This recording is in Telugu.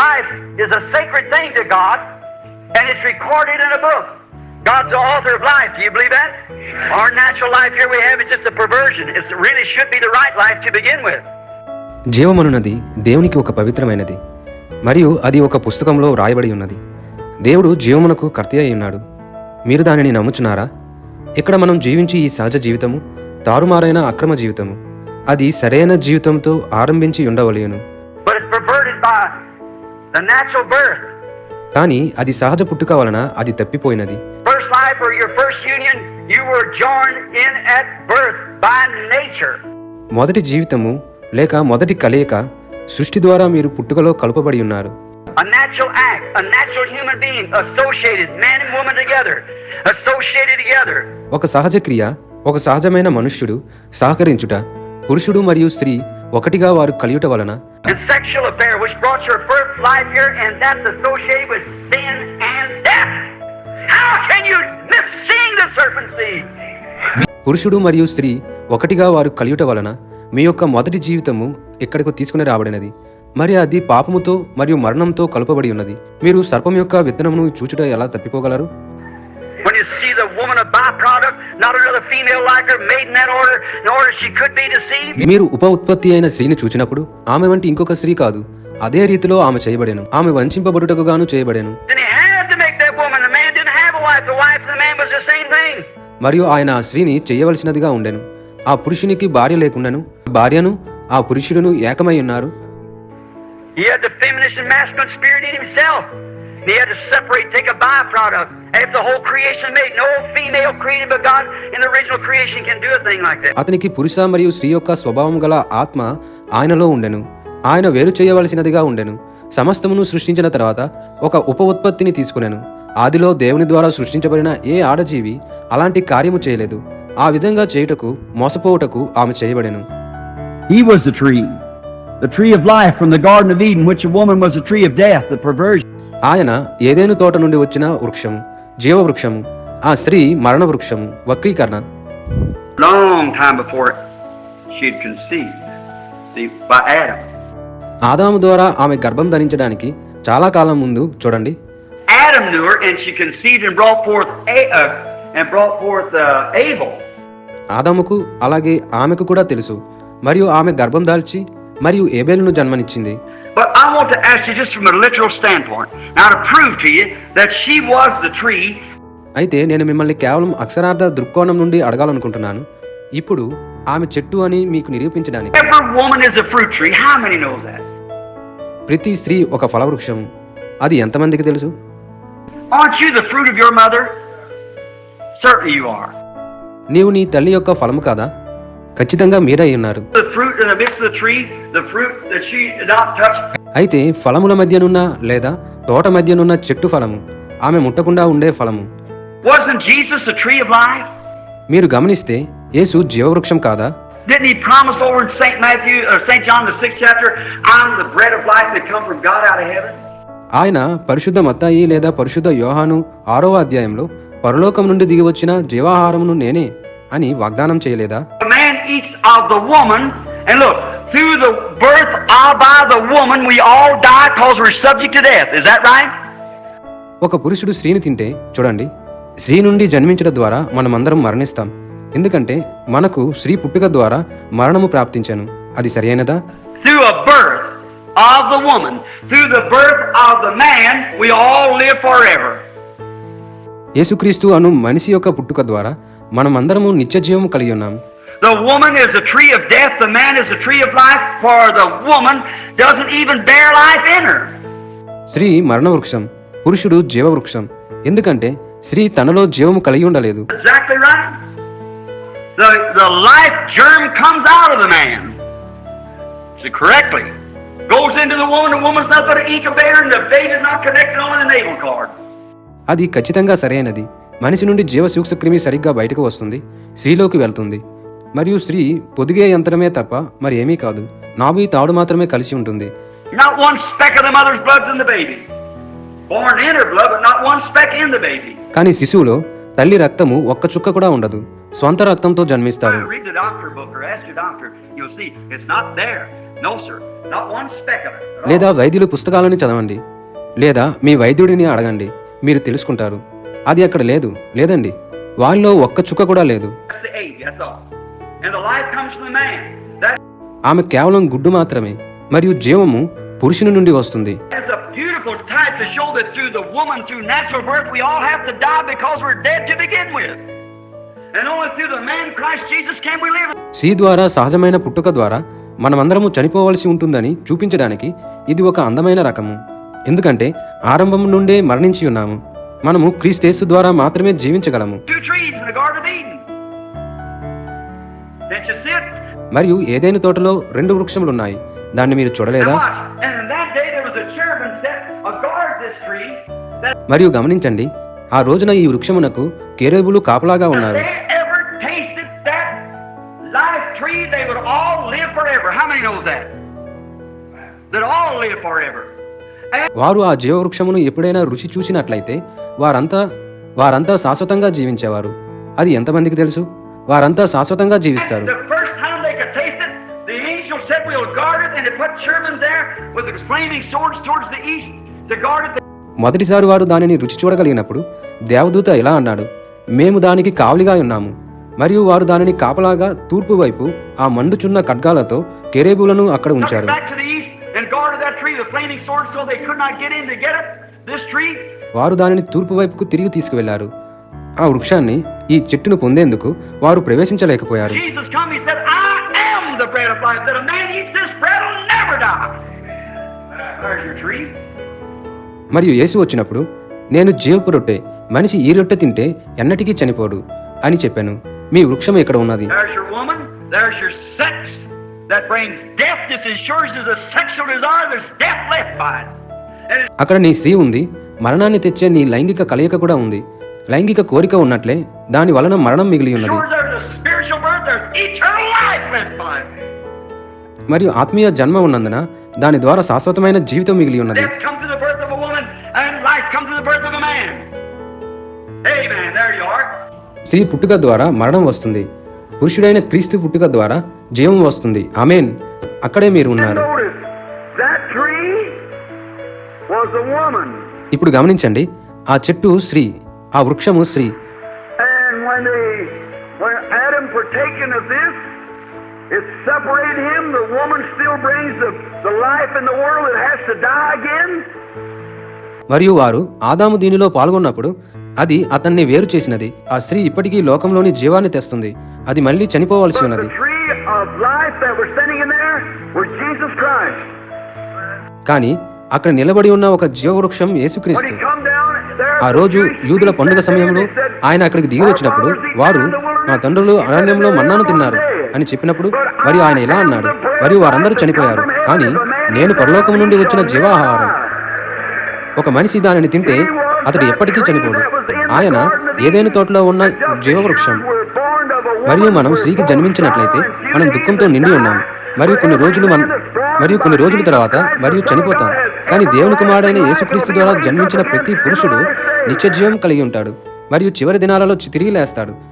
life is a sacred thing to God, and it's recorded in a book. God's the author of life. Do you believe that? Our natural life here we have is just a perversion. It really should be the right life to begin with. జీవమనున్నది దేవునికి ఒక పవిత్రమైనది మరియు అది ఒక పుస్తకంలో రాయబడి ఉన్నది దేవుడు జీవమునకు కర్త అయి ఉన్నాడు మీరు దానిని నమ్ముచున్నారా ఇక్కడ మనం జీవించి ఈ సహజ జీవితము తారుమారైన అక్రమ జీవితము అది సరైన జీవితంతో ఆరంభించి ఉండవలేను కానీ అది సహజ పుట్టుక వలన అది తప్పిపోయినది. మొదటి జీవితము లేక మొదటి కలయిక సృష్టి ద్వారా మీరు పుట్టుకలో కలుపబడి ఉన్నారు. ఒక సహజ క్రియ ఒక సహజమైన మనుష్యుడు సహకరించుట పురుషుడు మరియు స్త్రీ ఒకటిగా వారు కలియుట వలన పురుషుడు మరియు స్త్రీ ఒకటిగా వారు కలియుట వలన మీ యొక్క మొదటి జీవితము ఇక్కడికి తీసుకుని రాబడినది. మరి అది పాపముతో మరియు మరణంతో కలుపబడి ఉన్నది. మీరు సర్పం యొక్క విత్తనమును చూచుట ఎలా తప్పిపోగలరు? You see the woman a byproduct, not another female like her, made in that order, in order she could be deceived. మీరు ఉప ఉత్పత్తి అయిన స్త్రీని చూచినప్పుడు ఆమె వంటి ఇంకొక స్త్రీ కాదు అదే రీతిలో ఆమె చేయబడెను ఆమె వంచింపబడుటకు గాను చేయబడెను. మరియు ఆయన ఆ స్త్రీని చేయవలసినదిగా ఉండెను ఆ పురుషునికి భార్య లేకుండాను భార్యను ఆ పురుషుడును ఏకమై ఉన్నారు He had the feminine and masculine spirit in himself. He had to separate, take a byproduct. అతనికి పురుష మరియు స్త్రీ యొక్క స్వభావం గల ఆత్మ ఆయనలో ఉండెను. ఆయన వేరు చేయవలసినదిగా ఉండెను. సమస్తమును సృష్టించిన తర్వాత ఒక ఉప ఉత్పత్తిని తీసుకునేను. ఆదిలో దేవుని ద్వారా సృష్టించబడిన ఏ ఆడజీవి అలాంటి కార్యము చేయలేదు. ఆ విధంగా చేయుటకు మోసపోవుటకు ఆమె చేయబడెను. ఈ వాజ్ ద ట్రీ ఆయన ఏదేను తోట నుండి వచ్చిన వృక్షము జీవవృక్షము ఆ స్త్రీ మరణ వృక్షము వక్రీకరణ. ఆదాము ద్వారా ఆమె గర్భం ధరించడానికి చాలా కాలం ముందు చూడండి Adam knew her, and she conceived and brought forth A, uh, and brought forth uh, Abel. ఆదాముకు అలాగే ఆమెకు కూడా తెలుసు మరియు ఆమె గర్భం దాల్చి మరియు ఏబేలును జన్మనిచ్చింది But I want to ask you just from a literal standpoint, now to prove to you that she was the tree. అయితే నేను మిమ్మల్ని కేవలం అక్షరార్థ దృక్కోణం నుండి అడగాలనుకుంటున్నాను. ఇప్పుడు ఆమె చెట్టు అని మీకు నిరూపించడానికి. ప్రతి స్త్రీ ఒక ఫలవృక్షం. అది ఎంతమందికి తెలుసు? నీవు నీ తల్లి యొక్క ఫలము కాదా? ఖచ్చితంగా మీరే ఉన్నారు. అయితే ఫలముల మధ్యనున్న లేదా తోట మధ్యనున్న చెట్టు ఫలము ఆమె ముట్టకుండా ఉండే ఫలము. మీరు గమనిస్తే యేసు జీవవృక్షం కాదా? ఆయన పరిశుద్ధ మత్తాయి లేదా పరిశుద్ధ యోహాను ఆరో అధ్యాయంలో పరలోకం నుండి దిగి వచ్చిన జీవాహారమును నేనే అని వాగ్దానం చేయలేదా? man eats of the woman, and look, through the birth of by the woman, we all die because we're subject to death. Is that right? ఒక పురుషుడు శ్రీని తింటే చూడండి శ్రీ నుండి జన్మించడం ద్వారా మనమందరం మరణిస్తాం. ఎందుకంటే మనకు శ్రీ పుట్టుక ద్వారా మరణము ప్రాప్తించాను. అది సరైనదా యేసుక్రీస్తు అను మనిషి యొక్క పుట్టుక ద్వారా మనమందరము నిత్య జీవము కలిగి ఉన్నాము The woman is a tree of death, the man is a tree of life, for the woman doesn't even bear life in her. స్త్రీ మరణ వృక్షం పురుషుడు జీవవృక్షం ఎందుకంటే స్త్రీ తనలో జీవము కలిగి ఉండలేదు Exactly right. The, the life germ comes out of the man. See, correctly. Goes into the woman, the woman's not but an incubator, and the baby's not connected on the navel cord. అది ఖచ్చితంగా సరైనది మనిషి నుండి జీవ సూక్ష్మక్రిమి సరిగ్గా బయటకు వస్తుంది స్త్రీలోకి వెళ్తుంది మరియు స్త్రీ పొదిగే యంత్రమే తప్ప మరి ఏమీ కాదు. నాభి తాడు మాత్రమే కలిసి ఉంటుంది. కానీ శిశువులో తల్లి రక్తము ఒక్క చుక్క కూడా ఉండదు. స్వంత రక్తంతో జన్మిస్తారు. లేదా వైద్యులు పుస్తకాలను చదవండి. లేదా మీ వైద్యుడిని అడగండి. మీరు తెలుసుకుంటారు. అది అక్కడ లేదు. లేదండి. వాళ్ళలో ఒక్క చుక్క కూడా లేదు. ఆమె కేవలం గుడ్డు మాత్రమే మరియు జీవము పురుషుని నుండి వస్తుంది. సి ద్వారా సహజమైన పుట్టుక ద్వారా మనమందరము చనిపోవలసి ఉంటుందని చూపించడానికి ఇది ఒక అందమైన రకము. ఎందుకంటే ఆరంభం నుండే మరణించి ఉన్నాము. మనము క్రీస్తేసు ద్వారా మాత్రమే జీవించగలము. మరియు ఏదైనా తోటలో రెండు వృక్షములు ఉన్నాయి దాన్ని మీరు చూడలేదా? మరియు గమనించండి ఆ రోజున ఈ వృక్షమునకు కేరేబులు కాపలాగా ఉన్నారు. వారు ఆ జీవ వృక్షమును ఎప్పుడైనా రుచి చూసినట్లయితే వారంతా వారంతా శాశ్వతంగా జీవించేవారు. అది ఎంతమందికి తెలుసు? వారంతా శాశ్వతంగా జీవిస్తారు. మొదటిసారి వారు దానిని రుచి చూడగలిగినప్పుడు దేవదూత ఇలా అన్నాడు మేము దానికి కావలిగా ఉన్నాము. మరియు వారు దానిని కాపలాగా తూర్పు వైపు ఆ మండుచున్న ఖడ్గాలతో కెరేబులను అక్కడ ఉంచారు. వారు దానిని తూర్పు వైపుకు తిరిగి తీసుకువెళ్ళారు ఆ వృక్షాన్ని ఈ చెట్టును పొందేందుకు వారు ప్రవేశించలేకపోయారు. మరియు యేసు వచ్చినప్పుడు నేను జీవపు రొట్టె మనిషి ఈ రొట్టె తింటే ఎన్నటికీ చనిపోడు అని చెప్పాను. మీ వృక్షం ఇక్కడ ఉన్నది? అక్కడ నీ స్త్రీ ఉంది మరణాన్ని తెచ్చే నీ లైంగిక కలయిక కూడా ఉంది. లైంగిక కోరిక ఉన్నట్లే దాని వలన మరణం మిగిలి ఉన్నది మరియు ఆత్మీయ జన్మ ఉన్నందున దాని ద్వారా శాశ్వతమైన జీవితం మిగిలి ఉన్నది స్త్రీ పుట్టుక ద్వారా మరణం వస్తుంది. పురుషుడైన క్రీస్తు పుట్టుక ద్వారా జీవం వస్తుంది. అమేన్ అక్కడే మీరు ఉన్నారు. ఇప్పుడు గమనించండి ఆ చెట్టు స్త్రీ. ఆ వృక్షము శ్రీ మరియు వారు ఆదాము దీనిలో పాల్గొన్నప్పుడు అది అతన్ని వేరు చేసినది. ఆ స్త్రీ ఇప్పటికీ లోకంలోని జీవాన్ని తెస్తుంది. అది మళ్ళీ చనిపోవాల్సి ఉన్నది. కానీ అక్కడ నిలబడి ఉన్న ఒక జీవవృక్షం యేసుక్రీస్తు. ఆ రోజు యూదుల పండుగ సమయంలో ఆయన అక్కడికి దిగి వచ్చినప్పుడు వారు మా తండ్రులు అరణ్యంలో మన్నాను తిన్నారు అని చెప్పినప్పుడు మరియు ఆయన ఇలా అన్నాడు మరియు వారందరూ చనిపోయారు కానీ నేను పరలోకం నుండి వచ్చిన జీవాహారం. ఒక మనిషి దానిని తింటే అతడు ఎప్పటికీ చనిపోడు. ఆయన ఏదైనా తోటలో ఉన్న జీవవృక్షం. మరియు మనం స్త్రీకి జన్మించినట్లయితే మనం దుఃఖంతో నిండి ఉన్నాము మరియు కొన్ని రోజులు మన మరియు కొన్ని రోజుల తర్వాత మరియు చనిపోతాం. కానీ దేవుని కుమారుడైన యేసుక్రీస్తు ద్వారా జన్మించిన ప్రతి పురుషుడు నిత్యజీవం కలిగి ఉంటాడు. మరియు చివరి దినాలలో తిరిగి లేస్తాడు.